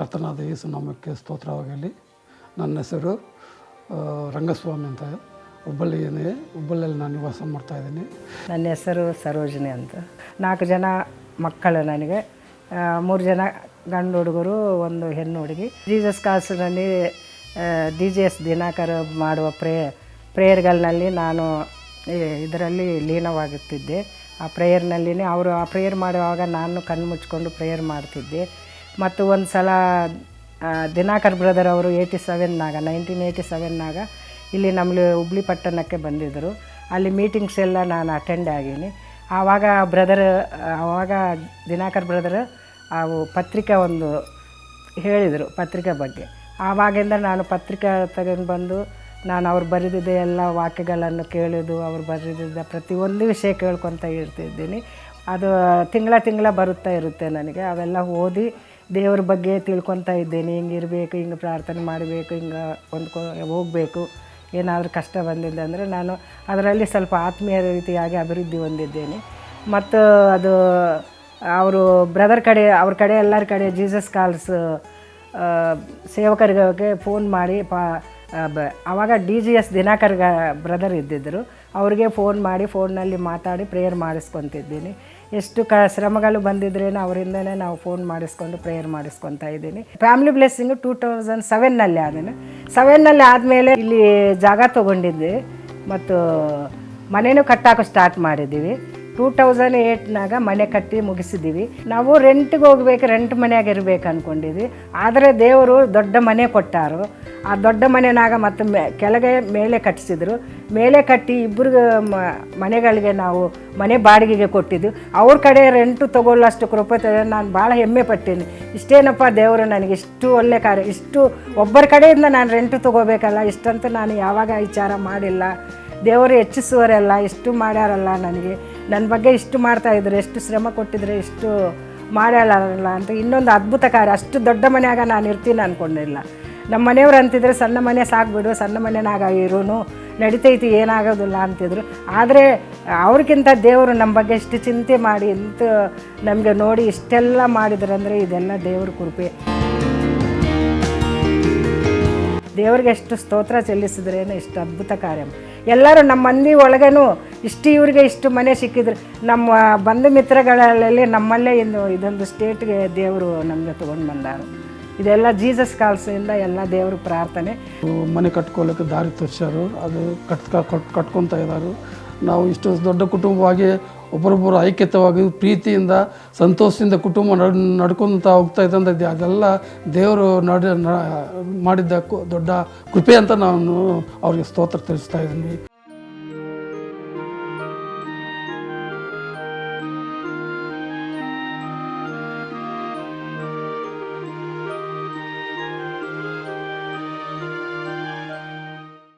ಕರ್ತನಾದ ಯೇಸು ನಾಮಕ್ಕೆ ಸ್ತೋತ್ರವಾಗಲಿ ನನ್ನ ಹೆಸರು ರಂಗಸ್ವಾಮಿ ಅಂತ. ಹುಬ್ಬಳ್ಳಿಯೇ ಹುಬ್ಬಳ್ಳಿಯಲ್ಲಿ ನಾನು ನಿವಾಸ ಮಾಡ್ತಾಯಿದ್ದೀನಿ ನನ್ನ ಹೆಸರು ಸರೋಜಿನಿ ಅಂತ. ನಾಲ್ಕು ಜನ ಮಕ್ಕಳು ನನಗೆ. ಮೂರು ಜನ ಗಂಡು ಹುಡುಗರು, ಒಂದು ಹೆಣ್ಣು ಹುಡುಗಿ. ಜೀಸಸ್ ಕಾಸಿನಲ್ಲಿ ಡಿ ಜಿ ಎಸ್ ದಿನಾಕರ ಮಾಡುವ ಪ್ರೇ ಪ್ರೇಯರ್ಗಳಲ್ಲಿ ನಾನು ಇದರಲ್ಲಿ ಲೀನವಾಗುತ್ತಿದ್ದೆ. ಆ ಪ್ರೇಯರ್ನಲ್ಲಿನೇ ಅವರು ಆ ಪ್ರೇಯರ್ ಮಾಡುವಾಗ ನಾನು ಕಣ್ಣು ಮುಚ್ಕೊಂಡು ಪ್ರೇಯರ್ ಮಾಡ್ತಿದ್ದೆ. ಮತ್ತು ಒಂದು ಸಲ ದಿನಾಕರ್ ಬ್ರದರ್ ಅವರು ಏಯ್ಟಿ ಸೆವೆನ್ನಾಗ ನೈನ್ಟೀನ್ ಏಯ್ಟಿ ಸೆವೆನ್ನಾಗ ಇಲ್ಲಿ ನಮ್ಮಲ್ಲಿ ಹುಬ್ಳಿ ಪಟ್ಟಣಕ್ಕೆ ಬಂದಿದ್ದರು. ಅಲ್ಲಿ ಮೀಟಿಂಗ್ಸ್ ಎಲ್ಲ ನಾನು ಅಟೆಂಡ್ ಆಗೀನಿ. ಆವಾಗ ಬ್ರದರ್, ಆವಾಗ ದಿನಾಕರ್ ಬ್ರದರ್, ಅವು ಪತ್ರಿಕೆ ಒಂದು ಹೇಳಿದರು, ಪತ್ರಿಕೆ ಬಗ್ಗೆ. ಆವಾಗಿಂದ ನಾನು ಪತ್ರಿಕೆ ತಗೊಂಡು ಬಂದು, ನಾನು ಅವ್ರು ಬರೆದಿದ್ದ ಎಲ್ಲ ವಾಕ್ಯಗಳನ್ನು ಕೇಳೋದು ಅವ್ರು ಬರೆದಿದ್ದ ಪ್ರತಿಯೊಂದು ವಿಷಯ ಕೇಳ್ಕೊತ ಇರ್ತಿದ್ದೀನಿ. ಅದು ತಿಂಗಳ ತಿಂಗಳ ಬರುತ್ತಾ ಇರುತ್ತೆ ನನಗೆ, ಅವೆಲ್ಲ ಓದಿ ದೇವ್ರ ಬಗ್ಗೆ ತಿಳ್ಕೊತಾ ಇದ್ದೇನೆ. ಹಿಂಗೆ ಇರಬೇಕು, ಹಿಂಗೆ ಪ್ರಾರ್ಥನೆ ಮಾಡಬೇಕು, ಹಿಂಗೆ ಹೊಂದ್ಕೊ, ಹೋಗಬೇಕು. ಏನಾದರೂ ಕಷ್ಟ ಬಂದಿದೆ ಅಂದರೆ ನಾನು ಅದರಲ್ಲಿ ಸ್ವಲ್ಪ ಆತ್ಮೀಯ ರೀತಿಯಾಗಿ ಅಭಿವೃದ್ಧಿ ಹೊಂದಿದ್ದೇನೆ. ಮತ್ತು ಅದು ಅವರು ಬ್ರದರ್ ಕಡೆ, ಅವ್ರ ಕಡೆ, ಎಲ್ಲರ ಕಡೆ ಜೀಸಸ್ ಕಾಲ್ಸ್ ಸೇವಕರಿಗೆ ಫೋನ್ ಮಾಡಿ, ಪಾ ಬ ಆವಾಗ D G S Dinakar brother ಇದ್ದಿದ್ದರು ಅವ್ರಿಗೆ ಫೋನ್ ಮಾಡಿ ಫೋನ್ನಲ್ಲಿ ಮಾತಾಡಿ ಪ್ರೇಯರ್ ಮಾಡಿಸ್ಕೊತಿದ್ದೀನಿ. ಎಷ್ಟು ಕ, ಶ್ರಮಗಳು ಬಂದಿದ್ರೇನು ಅವರಿಂದನೇ ನಾವು ಫೋನ್ ಮಾಡಿಸ್ಕೊಂಡು ಪ್ರೇಯರ್ ಮಾಡಿಸ್ಕೊತಾ ಇದ್ದೀನಿ. ಫ್ಯಾಮಿಲಿ ಬ್ಲೆಸ್ಸಿಂಗು ಟೂ ತೌಸಂಡ್ ಸೆವೆನ್ನಲ್ಲಿ ಆದನು. ಸೆವೆನ್ನಲ್ಲಿ ಆದಮೇಲೆ ಇಲ್ಲಿ ಜಾಗ ತೊಗೊಂಡಿದ್ದೆ ಮತ್ತು ಮನೆಯೂ ಕಟ್ಟಾಕೋ ಸ್ಟಾರ್ಟ್ ಮಾಡಿದ್ದೀವಿ. ಟೂ ತೌಸಂಡ್ ಏಯ್ಟ್ನಾಗ ಮನೆ ಕಟ್ಟಿ ಮುಗಿಸಿದ್ದೀವಿ ನಾವು ರೆಂಟ್ಗೆ ಹೋಗ್ಬೇಕು ರೆಂಟ್ ಮನೆಯಾಗೆ ಇರಬೇಕು ಅಂದ್ಕೊಂಡಿದ್ವಿ ಆದರೆ ದೇವರು ದೊಡ್ಡ ಮನೆ ಕೊಟ್ಟಾರು. ಆ ದೊಡ್ಡ ಮನೆನಾಗ ಮತ್ತು ಮೆ, ಕೆಳಗೆ ಮೇಲೆ ಕಟ್ಟಿಸಿದ್ರು ಮೇಲೆ ಕಟ್ಟಿ ಇಬ್ಬರಿಗೆ ಮನೆಗಳಿಗೆ ನಾವು ಮನೆ ಬಾಡಿಗೆಗೆ ಕೊಟ್ಟಿದ್ದು ಅವ್ರ ಕಡೆ ರೆಂಟು ತೊಗೊಳ್ಳೋಷ್ಟು ಕೃಪೆ ನಾನು ಭಾಳ ಹೆಮ್ಮೆ ಪಟ್ಟೀನಿ. ಇಷ್ಟೇನಪ್ಪ ದೇವರು ನನಗೆ ಇಷ್ಟು ಒಳ್ಳೆ ಕಾರ್ಯ, ಇಷ್ಟು ಒಬ್ಬರ ಕಡೆಯಿಂದ ನಾನು ರೆಂಟು ತಗೋಬೇಕಲ್ಲ, ಇಷ್ಟಂತೂ ನಾನು ಯಾವಾಗ ವಿಚಾರ ಮಾಡಿಲ್ಲ. ದೇವರು ಹೆಚ್ಚಿಸುವರೆಲ್ಲ, ಇಷ್ಟು ಮಾಡ್ಯಾರಲ್ಲ ನನಗೆ. ನನ್ನ ಬಗ್ಗೆ ಇಷ್ಟು ಮಾಡ್ತಾಯಿದ್ರು ಎಷ್ಟು ಶ್ರಮ ಕೊಟ್ಟಿದ್ರೆ, ಇಷ್ಟು ಮಾಡ್ಯಾಳಲ್ಲ ಅಂತ ಇನ್ನೊಂದು ಅದ್ಭುತ ಕಾರ್ಯ. ಅಷ್ಟು ದೊಡ್ಡ ಮನೆಯಾಗ ನಾನು ಇರ್ತೀನಿ ಅಂದ್ಕೊಂಡಿಲ್ಲ ನಮ್ಮ ಮನೆಯವ್ರು ಅಂತಿದ್ರೆ, ಸಣ್ಣ ಮನೆ ಸಾಕ್ಬಿಡು, ಸಣ್ಣ ಮನೆನಾಗ ಇರೋನು, ನಡಿತೈತಿ, ಏನಾಗೋದಿಲ್ಲ ಅಂತಿದ್ರು. ಆದರೆ ಅವ್ರಿಗಿಂತ ದೇವರು ನಮ್ಮ ಬಗ್ಗೆ ಇಷ್ಟು ಚಿಂತೆ ಮಾಡಿ, ಇಂತ ನಮಗೆ ನೋಡಿ ಇಷ್ಟೆಲ್ಲ ಮಾಡಿದ್ರಂದರೆ ಇದೆಲ್ಲ ದೇವ್ರ ಕೃಪೆ. ದೇವ್ರಿಗೆ ಎಷ್ಟು ಸ್ತೋತ್ರ ಚೆಲ್ಲಿಸಿದ್ರೇನು ಇಷ್ಟು ಅದ್ಭುತ ಕಾರ್ಯ. ಎಲ್ಲರೂ ನಮ್ಮ ಮಂದಿ ಒಳಗೇನು ಇಷ್ಟು ಇವ್ರಿಗೆ ಇಷ್ಟು ಮನೆ ಸಿಕ್ಕಿದ್ರು ನಮ್ಮ ಬಂಧು ಮಿತ್ರಗಳಲ್ಲಿ ನಮ್ಮಲ್ಲೇ ಇಂದು ಇದೊಂದು ಸ್ಟೇಟ್ಗೆ ದೇವರು ನಮಗೆ ತೊಗೊಂಡು ಬಂದಾರ. ಇದೆಲ್ಲ ಜೀಸಸ್ ಕಾಲ್ಸಿಂದ ಎಲ್ಲ ದೇವರು ಪ್ರಾರ್ಥನೆ. ಮನೆ ಕಟ್ಕೊಳ್ಳೋಕೆ ದಾರಿ ತೋರಿಸ್ಯಾರು, ಅದು ಕಟ್ ಕಟ್ಕೊತಾ ಇದ್ದಾರೆ ನಾವು ಇಷ್ಟು ದೊಡ್ಡ ಕುಟುಂಬವಾಗಿ ಒಬ್ಬರೊಬ್ಬರು ಐಕ್ಯತವಾಗಿ ಪ್ರೀತಿಯಿಂದ ಸಂತೋಷದಿಂದ ಕುಟುಂಬ ನಡ್ ನಡ್ಕೊತ ಹೋಗ್ತಾ ಇದ್ದಂಥದ್ದು ಅದೆಲ್ಲ ದೇವರು ನಡ ಮಾಡಿದ್ದ ದೊಡ್ಡ ಕೃಪೆ ಅಂತ ನಾನು ಅವ್ರಿಗೆ ಸ್ತೋತ್ರ ತಿಳಿಸ್ತಾ ಇದ್ದೀನಿ.